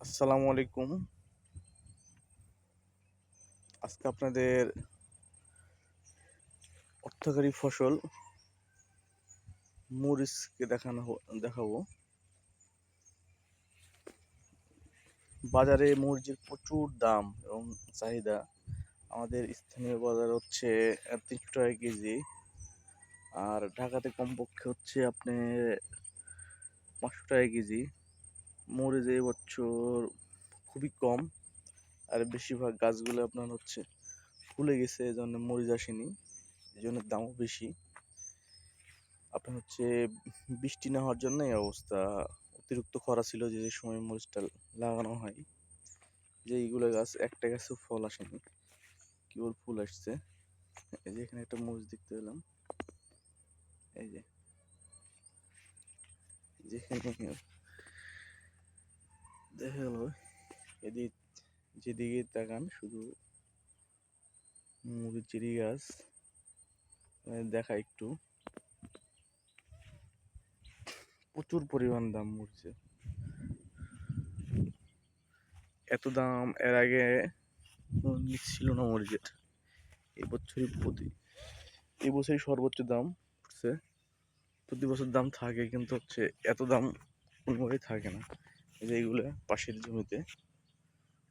আসসালামু আলাইকুম। আজকে আপনাদের অর্থকারী ফসল মরিচকে দেখানো দেখাবো। বাজারে মরিচের প্রচুর দাম এবং চাহিদা। আমাদের স্থানীয় বাজার হচ্ছে তিনশো টাকা কেজি। আর ঢাকাতে কমপক্ষে হচ্ছে আপনি পাঁচশো টাকা কেজি। মরিচ এই বছর খুবই কম। আর বেশিরভাগ গাছগুলো আপনার হচ্ছে ফুলে গেছে এই জন্য মরিচ আসেনি এই জন্য দামও বেশি। আপনার হচ্ছে বৃষ্টি না হওয়ার জন্য এই অবস্থা। অতিরিক্ত খরা ছিল যে সময় মরিচটা লাগানো হয়। যে এইগুলো গাছ, একটা গাছে ফল আসেনি। কেবল ফুল আসছে? এই যে এখানে একটা মরিচ দেখতে পেলাম। এই যে। যেখানে দেখা গেল এদিক, যেদিকে তাকান, শুধু মরিচেরই গাছ মানে দেখা একটু। প্রচুর পরিমাণ দাম মরিচের এত দাম এর আগে ছিল না মরিচের এই বছরই প্রতি এই বছরই সর্বোচ্চ দাম উঠছে। প্রতি বছর দাম থাকে, কিন্তু হচ্ছে এত দাম কোনোভাবেই থাকে না। এই যে এইগুলো পাশের জমিতে,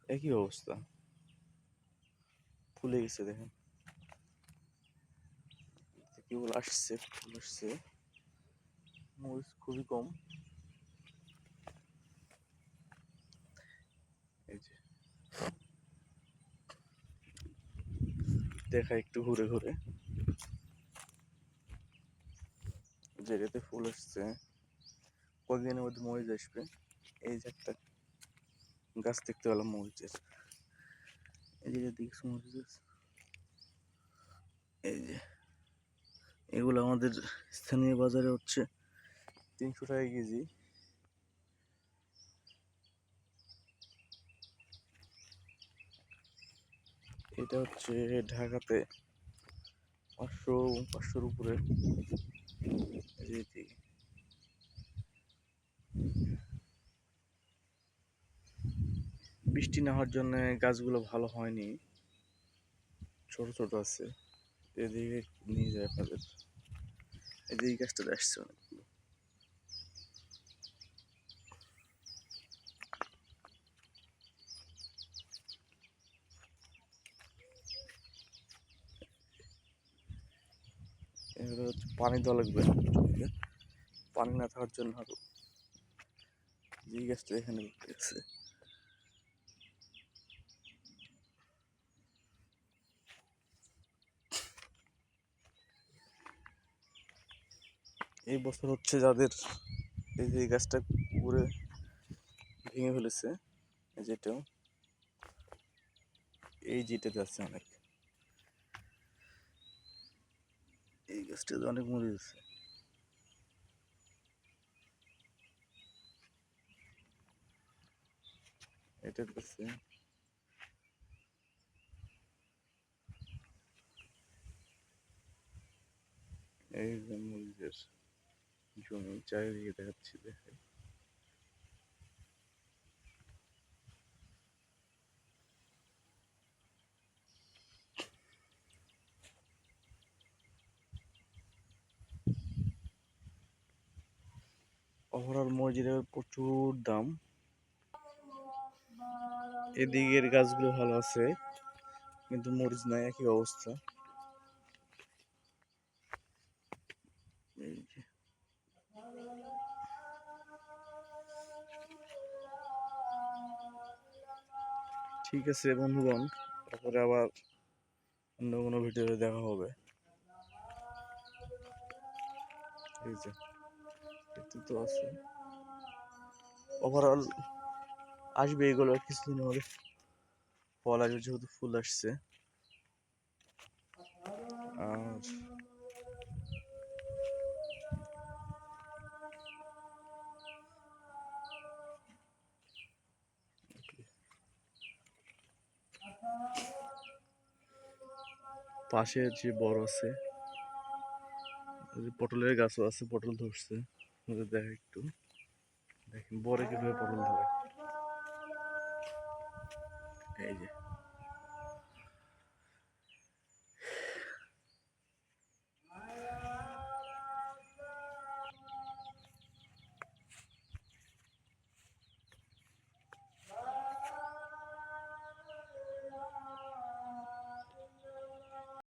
একই অবস্থা। ফুলে গেছে, দেখেন। কেবল আসছে, ফুল আসছে। মরিচ খুবই কম। এই যে। দেখা একটু ঘুরে ঘুরে। যেটাতে ফুল আসছে। কয়েকদিনের মধ্যে মরিচ আসবে। এই যে একটা গাছ দেখতে পেলাম মরিচের। এই যে দেখছি মরিচ গাছ। এই যে, এগুলো আমাদের স্থানীয় বাজারে হচ্ছে তিনশো টাকা কেজি। এটা হচ্ছে ঢাকাতে পাঁচশো, পাঁচশোর উপরে এই যে এদিকে। বৃষ্টি না হওয়ার জন্য গাছগুলো ভালো হয়নি। ছোট ছোট আছে। এদিকে নিয়ে যায় আপনাদের এদিকে গাছটা আসছে অনেকগুলো। পানি দেওয়া লাগবে। পানি না থাকার জন্য আরও। যে গাছটা এখানে আছে এই বছর হচ্ছে যাদের এই যে গাছটা পুকুরে ভেঙে ফেলেছে, এই যেটাও এই যেটাতে আছে অনেক। এই গাছটাতে অনেক মরে গেছে এটার কাছে এই যে জমি চারিদিকে দেখাচ্ছি দেখে ওভারঅল মরিচের প্রচুর দাম। এদিকের গাছগুলো ভালো আছে, কিন্তু মরিচ নাই, একই অবস্থা। ঠিক আছে বন্ধুগণ। তারপরে আবার অন্য কোনো ভিডিওতে দেখা হবে। এই যে, এতে তো আছে। ওভারঅল আসবে এগুলো কিছুদিনের মধ্যে। ফল আসবে যেহেতু ফুল আসছে। আর পাশে যে বড় আছে পটলের গাছও আছে, পটল ধরছে। দেখ একটু। দেখেন, বড় কীভাবে পটল ধরে। এই যে।